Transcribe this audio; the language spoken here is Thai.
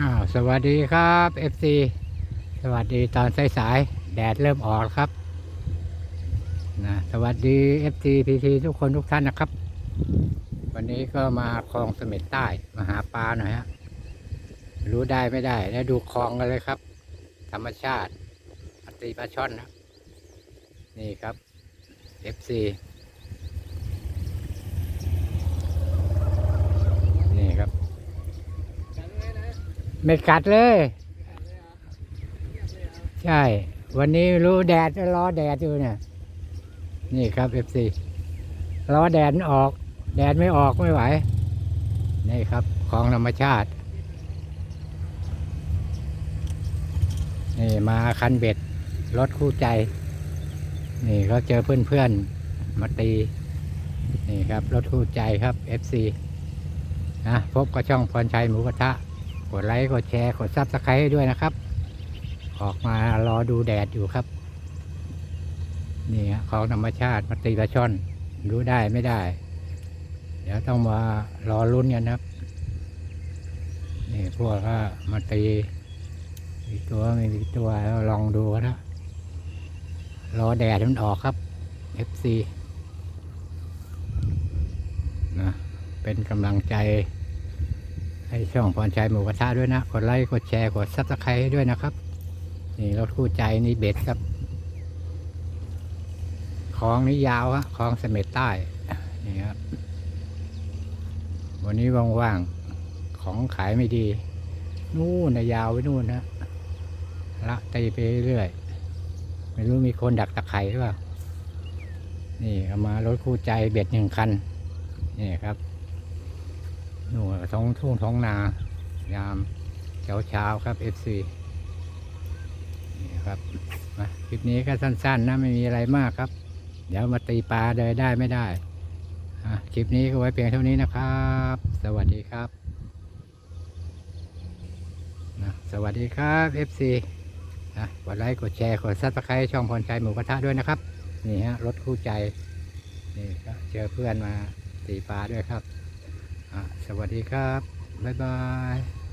อ้าวสวัสดีครับ FC สวัสดีตอนสายๆแดดเริ่มออกครับนะสวัสดี FC PT ทุกคนทุกท่านนะครับ วันนี้ก็มาคลองเสม็ดใต้มาหาปลาหน่อยฮะรู้ได้ไม่ได้ แล้วดูคลองกันเลยครับ ธรรมชาติปตีปลาช่อนนะนี่ครับ FC นี่ครับ ไม่กัดเลย ใช่ วันนี้รู้แดดรอแดดอยู่เนี่ย นี่ครับเอฟซีรอแดดออก แดดไม่ออกไม่ไหว นี่ครับ ของธรรมชาติ นี่มาคันเบ็ดรถคู่ใจ นี่เขาเจอเพื่อนๆ มาตี นี่ครับรถคู่ใจครับ FC นะพบกับช่องพรชัยหมูกระทะ กดไลค์ กดแชร์ กดซับสไครต์ให้ด้วยนะครับ ออกมารอดูแดดอยู่ครับ นี่ฮะของธรรมชาติมาตีปลาช่อน รู้ได้ไม่ได้ เดี๋ยวต้องมารอลุ้นกันนะครับ นี่พวกก็มาตีมีตัวไม่มีตัวแล้วลองดูนะรอแดดมันออกครับ FC นะเป็นกำลังใจ ให้ช่องพรชัยหมูกระทะด้วยนะ กดไลค์กดแชร์กดซับสไครต์ให้ด้วยนะครับ นี่รถคู่ใจนี่เบ็ดครับคลองนี้ยาวฮะคลองเสม็ดใต้นี่ครับวันนี้ว่างๆของขายไม่ดี นู่นนะยาวไปนู่นนะละตีไปเรื่อยไม่รู้มีคนดักตะไคร่หรือเปล่านี่เอามารถคู่ใจเบ็ดหนึ่งคันนี่ครับ นู่นท้องทุ่งท้องนา ยามเช้าเช้าครับ FC นี่ครับมาคลิปนี้ก็สั้น ๆนะไม่มีอะไรมากครับ เดี๋ยวมาตีปลาเลยได้ไม่ได้อะคลิปนี้ก็ไว้เพียงเท่านี้นะครับ สวัสดีครับนะสวัสดีครับ FC นะกดไลค์กดแชร์กดซับสไครต์ช่องพรชัยหมูกระทะด้วยนะครับ นี่ฮะรถคู่ใจ นี่ก็เจอเพื่อนมาตีปลาด้วยครับ สวัสดีครับ บ๊ายบาย